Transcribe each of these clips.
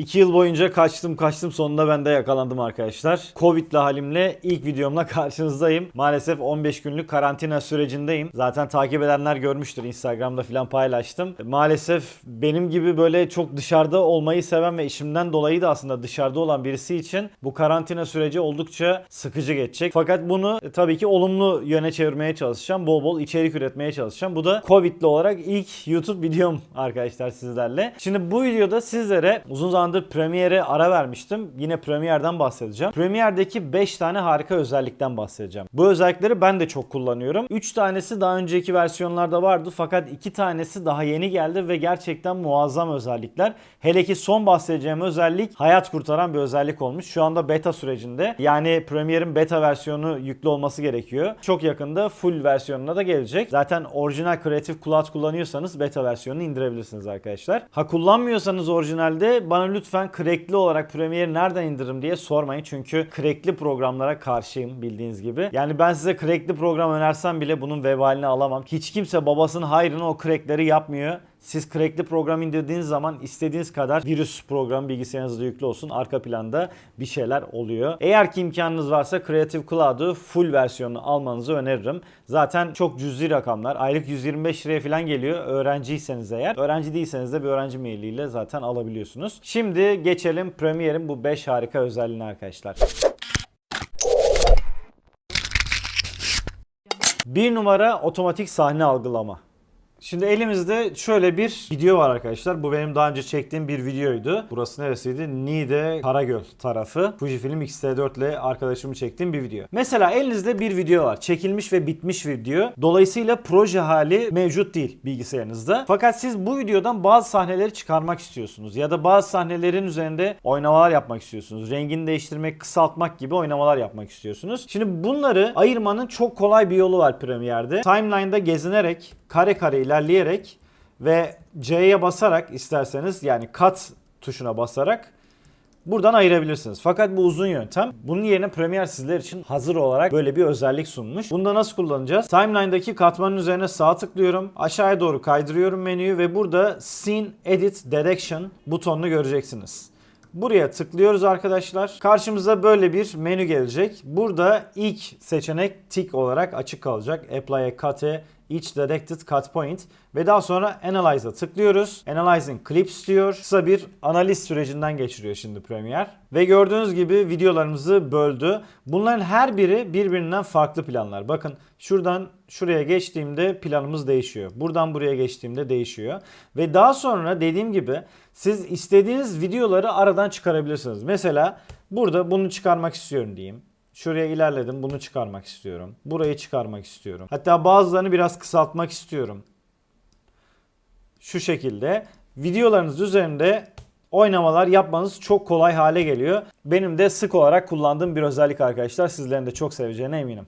2 yıl boyunca kaçtım kaçtım sonunda ben de yakalandım arkadaşlar. Covid'li halimle ilk videomla karşınızdayım. Maalesef 15 günlük karantina sürecindeyim. Zaten takip edenler görmüştür Instagram'da falan paylaştım. Maalesef benim gibi böyle çok dışarıda olmayı seven ve işimden dolayı da aslında dışarıda olan birisi için bu karantina süreci oldukça sıkıcı geçecek. Fakat bunu e, tabii ki olumlu yöne çevirmeye çalışacağım. Bol bol içerik üretmeye çalışacağım. Bu da Covid'li olarak ilk YouTube videom arkadaşlar sizlerle. Şimdi bu videoda sizlere uzun zamandır Premiere'e ara vermiştim. Yine Premiere'den bahsedeceğim. Premiere'deki 5 tane harika özellikten bahsedeceğim. Bu özellikleri ben de çok kullanıyorum. 3 tanesi daha önceki versiyonlarda vardı fakat 2 tanesi daha yeni geldi ve gerçekten muazzam özellikler. Hele ki son bahsedeceğim özellik hayat kurtaran bir özellik olmuş. Şu anda beta sürecinde. Yani Premiere'in beta versiyonu yüklü olması gerekiyor. Çok yakında full versiyonuna da gelecek. Zaten orijinal Creative Cloud kullanıyorsanız beta versiyonunu indirebilirsiniz arkadaşlar. Ha kullanmıyorsanız orijinalde bana lütfen crackli olarak Premiere nereden indiririm diye sormayın. Çünkü crackli programlara karşıyım bildiğiniz gibi. Yani ben size crackli program önersem bile bunun vebalini alamam. Hiç kimse babasının hayrını o crackleri yapmıyor. Siz crackli program indirdiğiniz zaman istediğiniz kadar virüs programı bilgisayarınızda yüklü olsun. Arka planda bir şeyler oluyor. Eğer ki imkanınız varsa Creative Cloud'u full versiyonunu almanızı öneririm. Zaten çok cüzi rakamlar. Aylık 125 liraya falan geliyor. Öğrenciyseniz eğer. Öğrenci değilseniz de bir öğrenci mailiyle zaten alabiliyorsunuz. Şimdi geçelim Premiere'in bu 5 harika özelliğine arkadaşlar. Bir numara otomatik sahne algılama. Şimdi elimizde şöyle bir video var arkadaşlar. Bu benim daha önce çektiğim bir videoydu. Burası neresiydi? Niğde Karagöl tarafı. Fujifilm X-T4 ile arkadaşımı çektiğim bir video. Mesela elinizde bir video var. Çekilmiş ve bitmiş video. Dolayısıyla proje hali mevcut değil bilgisayarınızda. Fakat siz bu videodan bazı sahneleri çıkarmak istiyorsunuz. Ya da bazı sahnelerin üzerinde oynamalar yapmak istiyorsunuz. Rengini değiştirmek, kısaltmak gibi oynamalar yapmak istiyorsunuz. Şimdi bunları ayırmanın çok kolay bir yolu var Premiere'de. Timeline'da gezinerek, kare kare ilerleyerek ve C'ye basarak isterseniz yani kat tuşuna basarak buradan ayırabilirsiniz. Fakat bu uzun yöntem. Bunun yerine Premiere sizler için hazır olarak böyle bir özellik sunmuş. Bunu da nasıl kullanacağız? Timeline'daki katmanın üzerine sağ tıklıyorum. Aşağıya doğru kaydırıyorum menüyü ve burada Scene Edit Direction butonunu göreceksiniz. Buraya tıklıyoruz arkadaşlar. Karşımıza böyle bir menü gelecek. Burada ilk seçenek tick olarak açık kalacak. Apply a cut a each detected cut point ve daha sonra Analyze'a tıklıyoruz. Analyzing clips diyor. Kısa bir analiz sürecinden geçiriyor şimdi Premiere. Ve gördüğünüz gibi videolarımızı böldü. Bunların her biri birbirinden farklı planlar. Bakın şuradan şuraya geçtiğimde planımız değişiyor. Buradan buraya geçtiğimde değişiyor. Ve daha sonra dediğim gibi siz istediğiniz videoları aradan çıkarabilirsiniz. Mesela burada bunu çıkarmak istiyorum diyeyim. Şuraya ilerledim. Bunu çıkarmak istiyorum. Burayı çıkarmak istiyorum. Hatta bazılarını biraz kısaltmak istiyorum. Şu şekilde videolarınız üzerinde oynamalar yapmanız çok kolay hale geliyor. Benim de sık olarak kullandığım bir özellik arkadaşlar. Sizlerin de çok seveceğine eminim.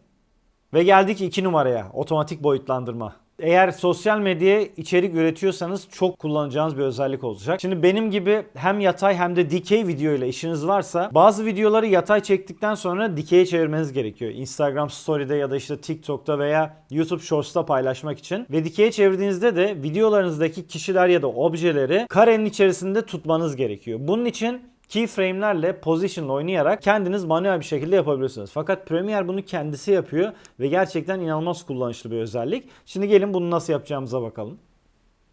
Ve geldik 2 numaraya. Otomatik boyutlandırma. Eğer sosyal medyaya içerik üretiyorsanız çok kullanacağınız bir özellik olacak. Şimdi benim gibi hem yatay hem de dikey video ile işiniz varsa bazı videoları yatay çektikten sonra dikeye çevirmeniz gerekiyor. Instagram Story'de ya da işte TikTok'ta veya YouTube Shorts'ta paylaşmak için. Ve dikeye çevirdiğinizde de videolarınızdaki kişiler ya da objeleri karenin içerisinde tutmanız gerekiyor. Bunun için keyframe'lerle position oynayarak kendiniz manuel bir şekilde yapabilirsiniz. Fakat Premiere bunu kendisi yapıyor ve gerçekten inanılmaz kullanışlı bir özellik. Şimdi gelin bunu nasıl yapacağımıza bakalım.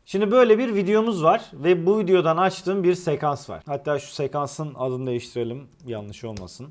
Şimdi böyle bir videomuz var ve bu videodan açtığım bir sekans var. Hatta şu sekansın adını değiştirelim yanlış olmasın.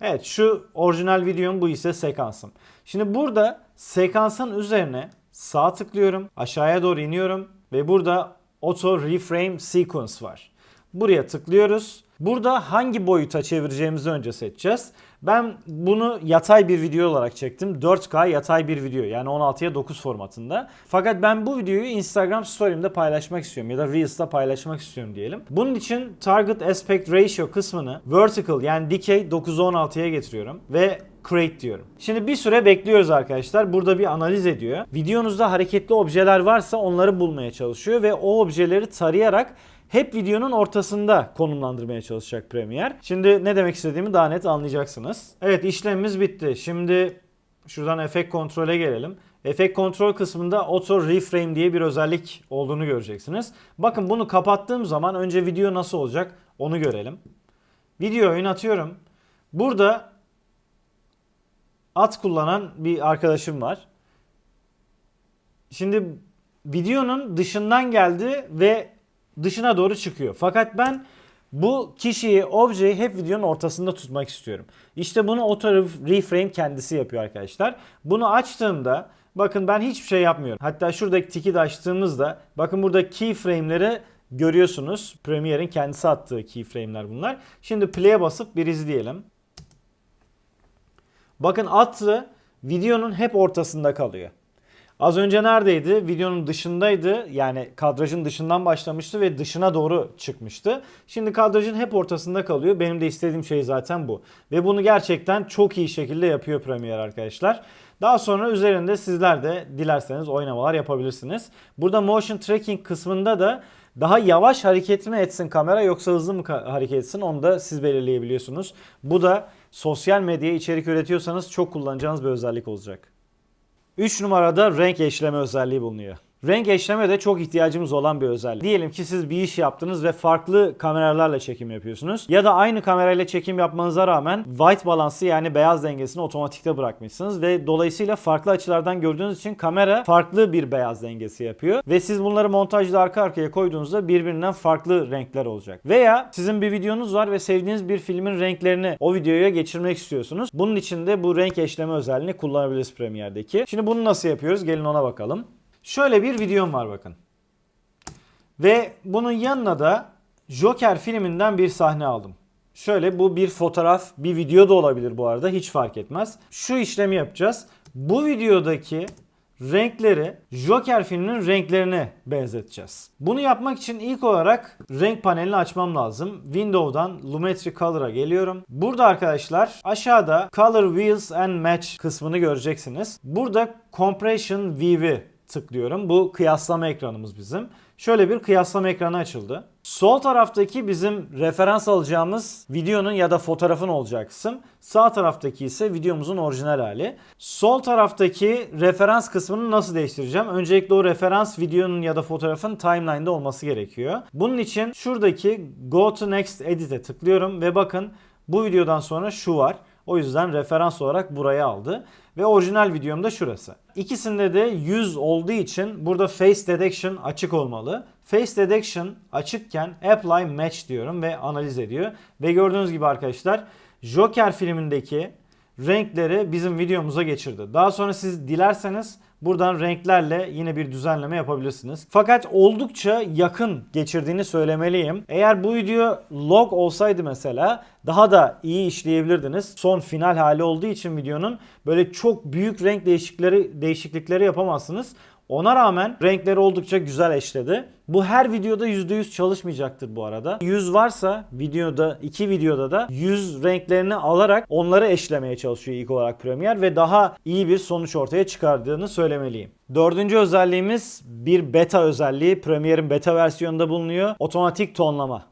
Evet şu orijinal videom bu ise sekansım. Şimdi burada sekansın üzerine sağ tıklıyorum, aşağıya doğru iniyorum ve burada Auto Reframe Sequence var. Buraya tıklıyoruz. Burada hangi boyuta çevireceğimizi önce seçeceğiz. Ben bunu yatay bir video olarak çektim. 4K yatay bir video yani 16'ya 9 formatında. Fakat ben bu videoyu Instagram Story'imde paylaşmak istiyorum ya da Reels'ta paylaşmak istiyorum diyelim. Bunun için Target Aspect Ratio kısmını vertical yani dikey 9-16'ya getiriyorum ve create diyorum. Şimdi bir süre bekliyoruz arkadaşlar. Burada bir analiz ediyor. Videonuzda hareketli objeler varsa onları bulmaya çalışıyor ve o objeleri tarayarak hep videonun ortasında konumlandırmaya çalışacak Premiere. Şimdi ne demek istediğimi daha net anlayacaksınız. Evet işlemimiz bitti. Şimdi şuradan efekt kontrole gelelim. Efekt kontrol kısmında Auto Reframe diye bir özellik olduğunu göreceksiniz. Bakın bunu kapattığım zaman önce video nasıl olacak Onu görelim. Video oynatıyorum. Burada at kullanan bir arkadaşım var. Şimdi videonun dışından geldi ve dışına doğru çıkıyor. Fakat ben bu kişiyi, objeyi hep videonun ortasında tutmak istiyorum. İşte bunu auto reframe kendisi yapıyor arkadaşlar. Bunu açtığımda bakın ben hiçbir şey yapmıyorum. Hatta şuradaki tiki de açtığımızda bakın burada keyframe'leri görüyorsunuz. Premiere'in kendisi attığı keyframe'ler bunlar. Şimdi play'e basıp bir izleyelim. Bakın attı videonun hep ortasında kalıyor. Az önce neredeydi? Videonun dışındaydı. Yani kadrajın dışından başlamıştı ve dışına doğru çıkmıştı. Şimdi kadrajın hep ortasında kalıyor. Benim de istediğim şey zaten bu. Ve bunu gerçekten çok iyi şekilde yapıyor Premiere arkadaşlar. Daha sonra üzerinde sizler de dilerseniz oynamalar yapabilirsiniz. Burada motion tracking kısmında da daha yavaş hareket mi etsin kamera yoksa hızlı mı hareket etsin onu da siz belirleyebiliyorsunuz. Bu da sosyal medyaya içerik üretiyorsanız çok kullanacağınız bir özellik olacak. 3 numarada renk eşleme özelliği bulunuyor. Renk eşleme de çok ihtiyacımız olan bir özellik. Diyelim ki siz bir iş yaptınız ve farklı kameralarla çekim yapıyorsunuz. Ya da aynı kamerayla çekim yapmanıza rağmen white balansı yani beyaz dengesini otomatikte bırakmışsınız ve dolayısıyla farklı açılardan gördüğünüz için kamera farklı bir beyaz dengesi yapıyor. Ve siz bunları montajda arka arkaya koyduğunuzda birbirinden farklı renkler olacak. Veya sizin bir videonuz var ve sevdiğiniz bir filmin renklerini o videoya geçirmek istiyorsunuz. Bunun için de bu renk eşleme özelliğini kullanabiliriz Premiere'deki. Şimdi bunu nasıl yapıyoruz? Gelin ona bakalım. Şöyle bir videom var bakın. Ve bunun yanına da Joker filminden bir sahne aldım. Şöyle bu bir fotoğraf, bir video da olabilir bu arada hiç fark etmez. Şu işlemi yapacağız. Bu videodaki renkleri Joker filminin renklerine benzeteceğiz. Bunu yapmak için ilk olarak renk panelini açmam lazım. Window'dan Lumetri Color'a geliyorum. Burada arkadaşlar aşağıda Color Wheels and Match kısmını göreceksiniz. Burada Compression View'i tıklıyorum. Bu kıyaslama ekranımız bizim. Şöyle bir kıyaslama ekranı açıldı. Sol taraftaki bizim referans alacağımız videonun ya da fotoğrafın olacağı kısım. Sağ taraftaki ise videomuzun orijinal hali. Sol taraftaki referans kısmını nasıl değiştireceğim? Öncelikle o referans videonun ya da fotoğrafın timeline'da olması gerekiyor. Bunun için şuradaki Go to Next Edit'e tıklıyorum ve bakın bu videodan sonra şu var. O yüzden referans olarak buraya aldı. Ve orijinal videom da şurası. İkisinde de 100 olduğu için burada Face Detection açık olmalı. Face Detection açıkken Apply Match diyorum ve analiz ediyor. Ve gördüğünüz gibi arkadaşlar Joker filmindeki renkleri bizim videomuza geçirdi. Daha sonra siz dilerseniz buradan renklerle yine bir düzenleme yapabilirsiniz. Fakat oldukça yakın geçirdiğini söylemeliyim. Eğer bu video log olsaydı mesela daha da iyi işleyebilirdiniz. Son final hali olduğu için videonun böyle çok büyük renk değişiklikleri değişiklikleri yapamazsınız. Ona rağmen renkleri oldukça güzel eşledi. Bu her videoda %100 çalışmayacaktır bu arada. 100 varsa videoda, iki videoda da 100 renklerini alarak onları eşlemeye çalışıyor ilk olarak Premiere ve daha iyi bir sonuç ortaya çıkardığını söylemeliyim. Dördüncü özelliğimiz bir beta özelliği. Premiere'in beta versiyonunda bulunuyor. Otomatik tonlama.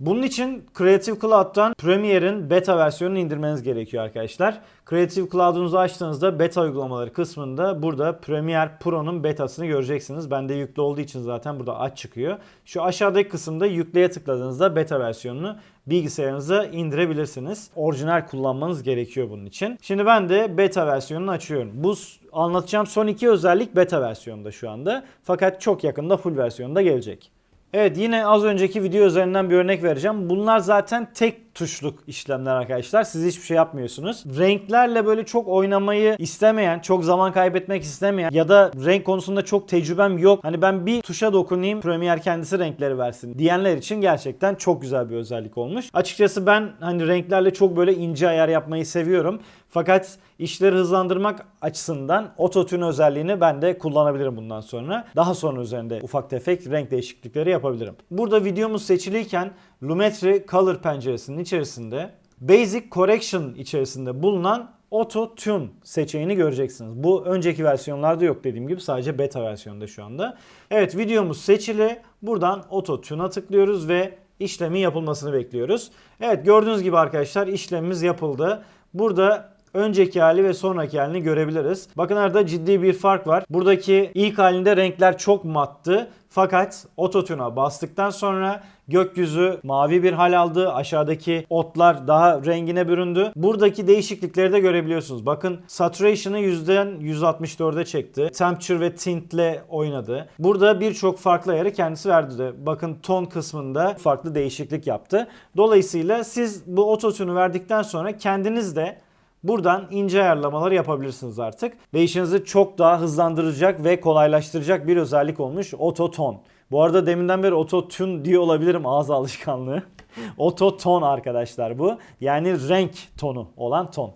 Bunun için Creative Cloud'dan Premiere'in beta versiyonunu indirmeniz gerekiyor arkadaşlar. Creative Cloud'unuzu açtığınızda beta uygulamaları kısmında burada Premiere Pro'nun betasını göreceksiniz. Bende yüklü olduğu için zaten burada aç çıkıyor. Şu aşağıdaki kısımda yükleye tıkladığınızda beta versiyonunu bilgisayarınıza indirebilirsiniz. Orijinal kullanmanız gerekiyor bunun için. Şimdi ben de beta versiyonunu açıyorum. Bu anlatacağım son iki özellik beta versiyonunda şu anda. Fakat çok yakında full versiyonda gelecek. Evet yine az önceki video üzerinden bir örnek vereceğim. Bunlar zaten tek tuşluk işlemler arkadaşlar. Siz hiçbir şey yapmıyorsunuz. Renklerle böyle çok oynamayı istemeyen, çok zaman kaybetmek istemeyen ya da renk konusunda çok tecrübem yok. Hani ben bir tuşa dokunayım Premiere kendisi renkleri versin diyenler için gerçekten çok güzel bir özellik olmuş. Açıkçası ben hani renklerle çok böyle ince ayar yapmayı seviyorum. Fakat işleri hızlandırmak açısından ototune özelliğini ben de kullanabilirim bundan sonra. Daha sonra üzerinde ufak tefek renk değişiklikleri yapabilirim. Burada videomuz seçiliyken Lumetri Color penceresinin içerisinde Basic Correction içerisinde bulunan Auto Tune seçeneğini göreceksiniz. Bu önceki versiyonlarda yok dediğim gibi sadece beta versiyonda şu anda. Evet videomuz seçili. Buradan Auto Tune'a tıklıyoruz ve işlemin yapılmasını bekliyoruz. Evet gördüğünüz gibi arkadaşlar işlemimiz yapıldı. Burada önceki hali ve sonraki halini görebiliriz. Bakın arada ciddi bir fark var. Buradaki ilk halinde renkler çok mattı. Fakat ototune'a bastıktan sonra gökyüzü mavi bir hal aldı. Aşağıdaki otlar daha rengine büründü. Buradaki değişiklikleri de görebiliyorsunuz. Bakın saturation'ı yüzden %64'e çekti. Temperature ve tintle oynadı. Burada birçok farklı ayarı kendisi verdi de. Bakın ton kısmında farklı değişiklik yaptı. Dolayısıyla siz bu ototune'u verdikten sonra kendiniz de Buradan ince ayarlamalar yapabilirsiniz artık. Ve işinizi çok daha hızlandıracak ve kolaylaştıracak bir özellik olmuş Ototon. Bu arada deminden beri Ototune diye olabilirim ağız alışkanlığı. Ototon arkadaşlar bu. Yani renk tonu olan ton.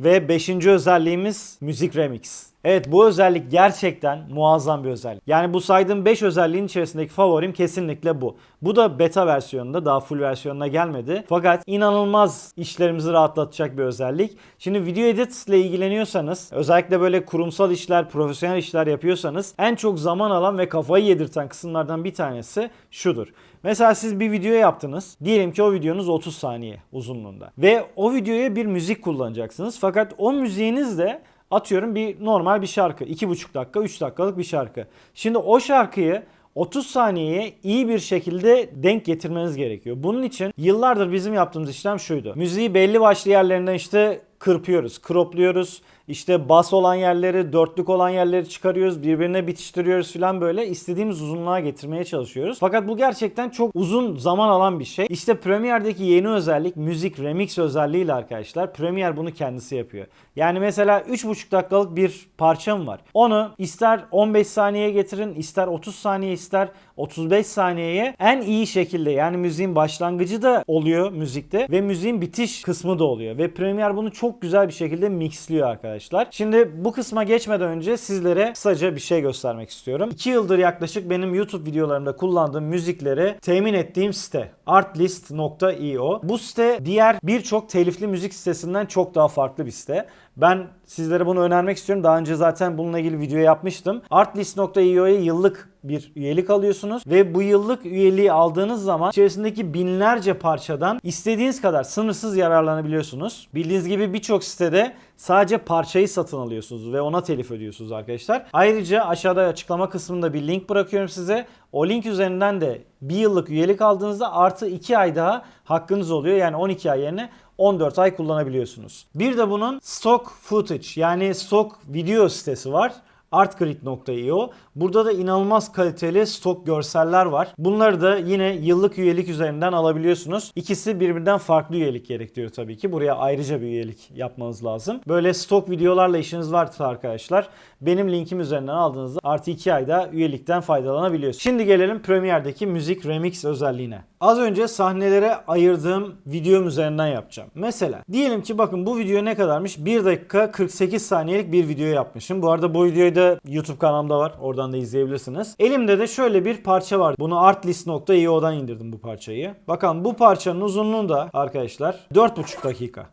Ve beşinci özelliğimiz müzik remix. Evet bu özellik gerçekten muazzam bir özellik. Yani bu saydığım 5 özelliğin içerisindeki favorim kesinlikle bu. Bu da beta versiyonunda daha full versiyonuna gelmedi. Fakat inanılmaz işlerimizi rahatlatacak bir özellik. Şimdi video edit ile ilgileniyorsanız özellikle böyle kurumsal işler, profesyonel işler yapıyorsanız en çok zaman alan ve kafayı yedirten kısımlardan bir tanesi şudur. Mesela siz bir video yaptınız. Diyelim ki o videonuz 30 saniye uzunluğunda. Ve o videoya bir müzik kullanacaksınız. Fakat o müziğiniz de atıyorum bir normal bir şarkı. 2,5 dakika 3 dakikalık bir şarkı. Şimdi o şarkıyı 30 saniyeye iyi bir şekilde denk getirmeniz gerekiyor. Bunun için yıllardır bizim yaptığımız işlem şuydu. Müziği belli başlı yerlerinden işte kırpıyoruz, kropluyoruz. İşte bas olan yerleri, dörtlük olan yerleri çıkarıyoruz, birbirine bitiştiriyoruz falan böyle istediğimiz uzunluğa getirmeye çalışıyoruz. Fakat bu gerçekten çok uzun zaman alan bir şey. İşte Premiere'deki yeni özellik müzik remix özelliğiyle arkadaşlar. Premiere bunu kendisi yapıyor. Yani mesela 3,5 dakikalık bir parçam var. Onu ister 15 saniyeye getirin, ister 30 saniye, ister 35 saniyeye en iyi şekilde yani müziğin başlangıcı da oluyor müzikte ve müziğin bitiş kısmı da oluyor. Ve Premiere bunu çok güzel bir şekilde mixliyor arkadaşlar. Şimdi bu kısma geçmeden önce sizlere kısaca bir şey göstermek istiyorum. 2 yıldır yaklaşık benim YouTube videolarımda kullandığım müzikleri temin ettiğim site artlist.io. Bu site diğer birçok telifli müzik sitesinden çok daha farklı bir site. Ben sizlere bunu önermek istiyorum. Daha önce zaten bununla ilgili video yapmıştım. Artlist.io'ya yıllık bir üyelik alıyorsunuz ve bu yıllık üyeliği aldığınız zaman içerisindeki binlerce parçadan istediğiniz kadar sınırsız yararlanabiliyorsunuz. Bildiğiniz gibi birçok sitede sadece parçayı satın alıyorsunuz ve ona telif ödüyorsunuz arkadaşlar. Ayrıca aşağıda açıklama kısmında bir link bırakıyorum size. O link üzerinden de bir yıllık üyelik aldığınızda artı 2 ay daha hakkınız oluyor. Yani 12 ay yerine 14 ay kullanabiliyorsunuz. Bir de bunun stock footage yani stok video sitesi var artgrid.io. Burada da inanılmaz kaliteli stok görseller var. Bunları da yine yıllık üyelik üzerinden alabiliyorsunuz. İkisi birbirinden farklı üyelik gerektiriyor tabii ki. Buraya ayrıca bir üyelik yapmanız lazım. Böyle stok videolarla işiniz varsa arkadaşlar benim linkim üzerinden aldığınızda artı 2 ayda üyelikten faydalanabiliyorsunuz. Şimdi gelelim Premiere'deki müzik remix özelliğine. Az önce sahnelere ayırdığım videom üzerinden yapacağım. Mesela diyelim ki bakın bu video ne kadarmış? 1 dakika 48 saniyelik bir video yapmışım. Bu arada bu videoyu da YouTube kanalımda var. Oradan da izleyebilirsiniz. Elimde de şöyle bir parça var. Bunu artlist.io'dan indirdim bu parçayı. Bakın bu parçanın uzunluğu da arkadaşlar 4,5 dakika.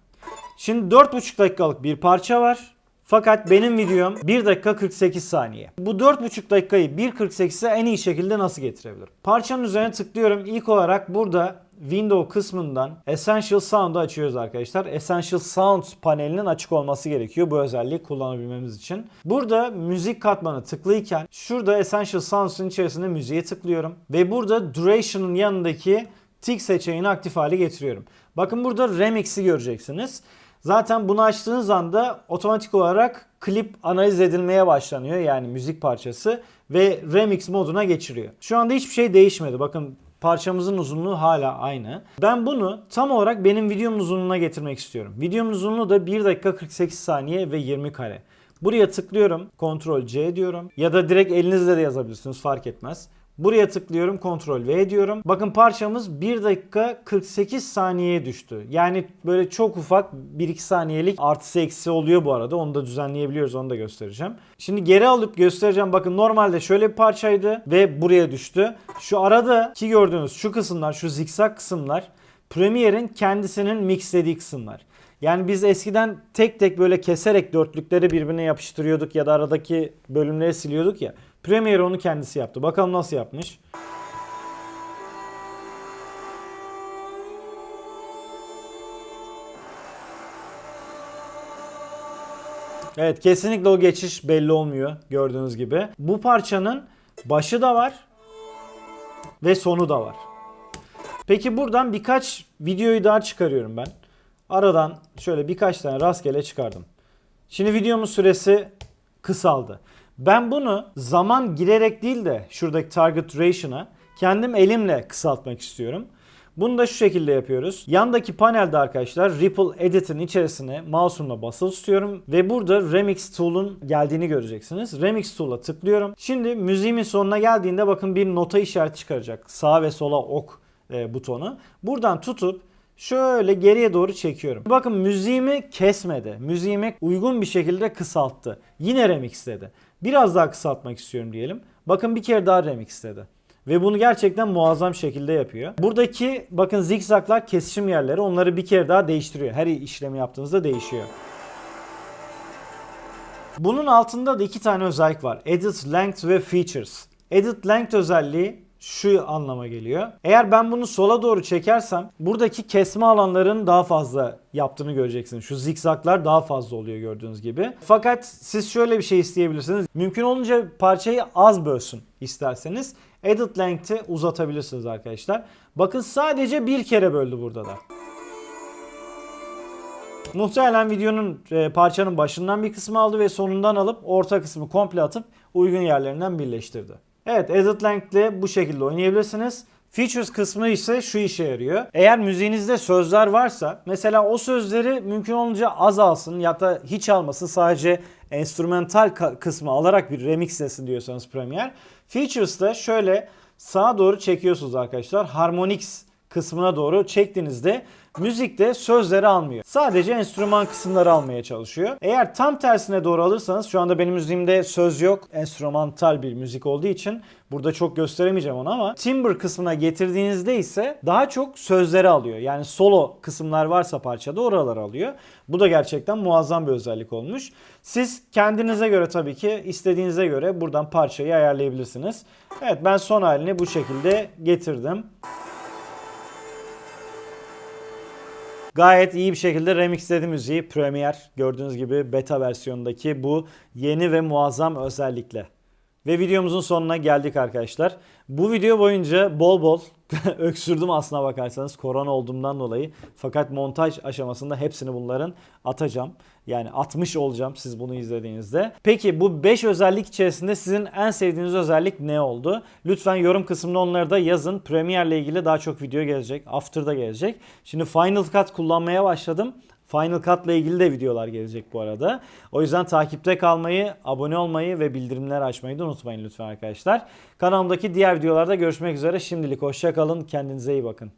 Şimdi 4,5 dakikalık bir parça var. Fakat benim videom 1 dakika 48 saniye. Bu 4,5 dakikayı 1.48'e en iyi şekilde nasıl getirebilirim? Parçanın üzerine tıklıyorum. İlk olarak burada Window kısmından Essential Sound'u açıyoruz arkadaşlar. Essential Sound panelinin açık olması gerekiyor bu özelliği kullanabilmemiz için. Burada müzik katmanı tıklıyken şurada Essential Sounds'un içerisinde müziğe tıklıyorum. Ve burada Duration'ın yanındaki tick seçeneğini aktif hale getiriyorum. Bakın burada Remix'i göreceksiniz. Zaten bunu açtığınız anda otomatik olarak klip analiz edilmeye başlanıyor. Yani müzik parçası ve remix moduna geçiriyor. Şu anda hiçbir şey değişmedi. Bakın parçamızın uzunluğu hala aynı. Ben bunu tam olarak benim videomun uzunluğuna getirmek istiyorum. Videomun uzunluğu da 1 dakika 48 saniye ve 20 kare. Buraya tıklıyorum. Ctrl C diyorum. Ya da direkt elinizle de yazabilirsiniz fark etmez. Buraya tıklıyorum. Ctrl V diyorum. Bakın parçamız 1 dakika 48 saniyeye düştü. Yani böyle çok ufak 1-2 saniyelik artısı eksi oluyor bu arada. Onu da düzenleyebiliyoruz. Onu da göstereceğim. Şimdi geri alıp göstereceğim. Bakın normalde şöyle bir parçaydı ve buraya düştü. Şu arada ki gördüğünüz şu kısımlar, şu zikzak kısımlar Premiere'in kendisinin mixlediği kısımlar. Yani biz eskiden tek tek böyle keserek dörtlükleri birbirine yapıştırıyorduk ya da aradaki bölümleri siliyorduk ya. Premiere onu kendisi yaptı. Bakalım nasıl yapmış. Evet kesinlikle o geçiş belli olmuyor gördüğünüz gibi. Bu parçanın başı da var ve sonu da var. Peki buradan birkaç videoyu daha çıkarıyorum ben. Aradan şöyle birkaç tane rastgele çıkardım. Şimdi videomun süresi kısaldı. Ben bunu zaman girerek değil de şuradaki target duration'a kendim elimle kısaltmak istiyorum. Bunu da şu şekilde yapıyoruz. Yandaki panelde arkadaşlar Ripple Edit'in içerisine mouse'umla basılı tutuyorum ve burada Remix Tool'un geldiğini göreceksiniz. Remix Tool'a tıklıyorum. Şimdi müziğimin sonuna geldiğinde bakın bir nota işareti çıkaracak. Sağ ve sola ok e, butonu. Buradan tutup şöyle geriye doğru çekiyorum. Bakın müziğimi kesmedi. Müziğimi uygun bir şekilde kısalttı. Yine remixledi. Biraz daha kısaltmak istiyorum diyelim. Bakın bir kere daha remixledi. Ve bunu gerçekten muazzam şekilde yapıyor. Buradaki bakın zikzaklar kesişim yerleri onları bir kere daha değiştiriyor. Her işlemi yaptığınızda değişiyor. Bunun altında da iki tane özellik var. Edit Length ve Features. Edit Length özelliği şu anlama geliyor. Eğer ben bunu sola doğru çekersem buradaki kesme alanların daha fazla yaptığını göreceksiniz. Şu zikzaklar daha fazla oluyor gördüğünüz gibi. Fakat siz şöyle bir şey isteyebilirsiniz. Mümkün olunca parçayı az bölsün isterseniz. Edit Length'i uzatabilirsiniz arkadaşlar. Bakın sadece bir kere böldü burada da. Muhtemelen videonun e, parçanın başından bir kısmı aldı ve sonundan alıp orta kısmı komple atıp uygun yerlerinden birleştirdi. Evet Edit Length ile bu şekilde oynayabilirsiniz. Features kısmı ise şu işe yarıyor. Eğer müziğinizde sözler varsa mesela o sözleri mümkün olunca az alsın ya da hiç almasın sadece enstrümantal ka- kısmı alarak bir remixlesin diyorsanız Premiere. Features'da şöyle sağa doğru çekiyorsunuz arkadaşlar. Harmonix kısmına doğru çektiğinizde müzikte sözleri almıyor. Sadece enstrüman kısımları almaya çalışıyor. Eğer tam tersine doğru alırsanız şu anda benim müziğimde söz yok. Enstrümantal bir müzik olduğu için burada çok gösteremeyeceğim onu ama timbre kısmına getirdiğinizde ise daha çok sözleri alıyor. Yani solo kısımlar varsa parçada oraları alıyor. Bu da gerçekten muazzam bir özellik olmuş. Siz kendinize göre tabii ki istediğinize göre buradan parçayı ayarlayabilirsiniz. Evet ben son halini bu şekilde getirdim. Gayet iyi bir şekilde remixledi müziği Premiere gördüğünüz gibi beta versiyonundaki bu yeni ve muazzam özellikle. Ve videomuzun sonuna geldik arkadaşlar. Bu video boyunca bol bol öksürdüm aslına bakarsanız korona olduğumdan dolayı. Fakat montaj aşamasında hepsini bunların atacağım. Yani atmış olacağım siz bunu izlediğinizde. Peki bu 5 özellik içerisinde sizin en sevdiğiniz özellik ne oldu? Lütfen yorum kısmında onları da yazın. Premiere ile ilgili daha çok video gelecek. After'da gelecek. Şimdi Final Cut kullanmaya başladım. Final Cut ile ilgili de videolar gelecek bu arada. O yüzden takipte kalmayı, abone olmayı ve bildirimleri açmayı da unutmayın lütfen arkadaşlar. Kanalımdaki diğer videolarda görüşmek üzere. Şimdilik hoşça kalın. Kendinize iyi bakın.